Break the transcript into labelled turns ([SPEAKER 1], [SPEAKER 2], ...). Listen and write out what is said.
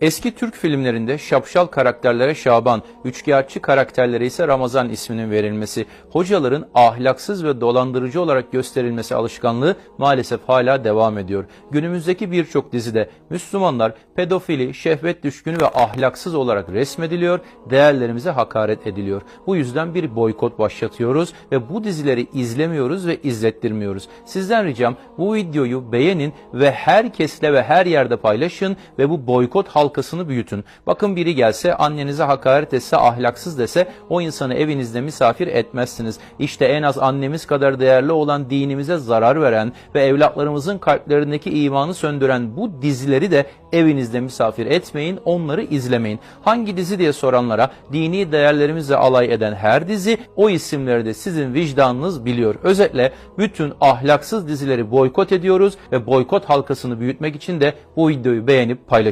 [SPEAKER 1] Eski Türk filmlerinde şapşal karakterlere Şaban, üçkağıtçı karakterlere ise Ramazan isminin verilmesi, hocaların ahlaksız ve dolandırıcı olarak gösterilmesi alışkanlığı maalesef hala devam ediyor. Günümüzdeki birçok dizide Müslümanlar pedofili, şehvet düşkünü ve ahlaksız olarak resmediliyor, değerlerimize hakaret ediliyor. Bu yüzden bir boykot başlatıyoruz ve bu dizileri izlemiyoruz ve izlettirmiyoruz. Sizden ricam bu videoyu beğenin ve herkesle ve her yerde paylaşın ve bu boykot halkasını büyütün. Bakın biri gelse annenize hakaret etse ahlaksız dese o insanı evinizde misafir etmezsiniz. İşte en az annemiz kadar değerli olan dinimize zarar veren ve evlatlarımızın kalplerindeki imanı söndüren bu dizileri de evinizde misafir etmeyin, onları izlemeyin. Hangi dizi diye soranlara dini değerlerimizle alay eden her dizi o isimleri de sizin vicdanınız biliyor. Özetle bütün ahlaksız dizileri boykot ediyoruz ve boykot halkasını büyütmek için de bu videoyu beğenip paylaşıyoruz.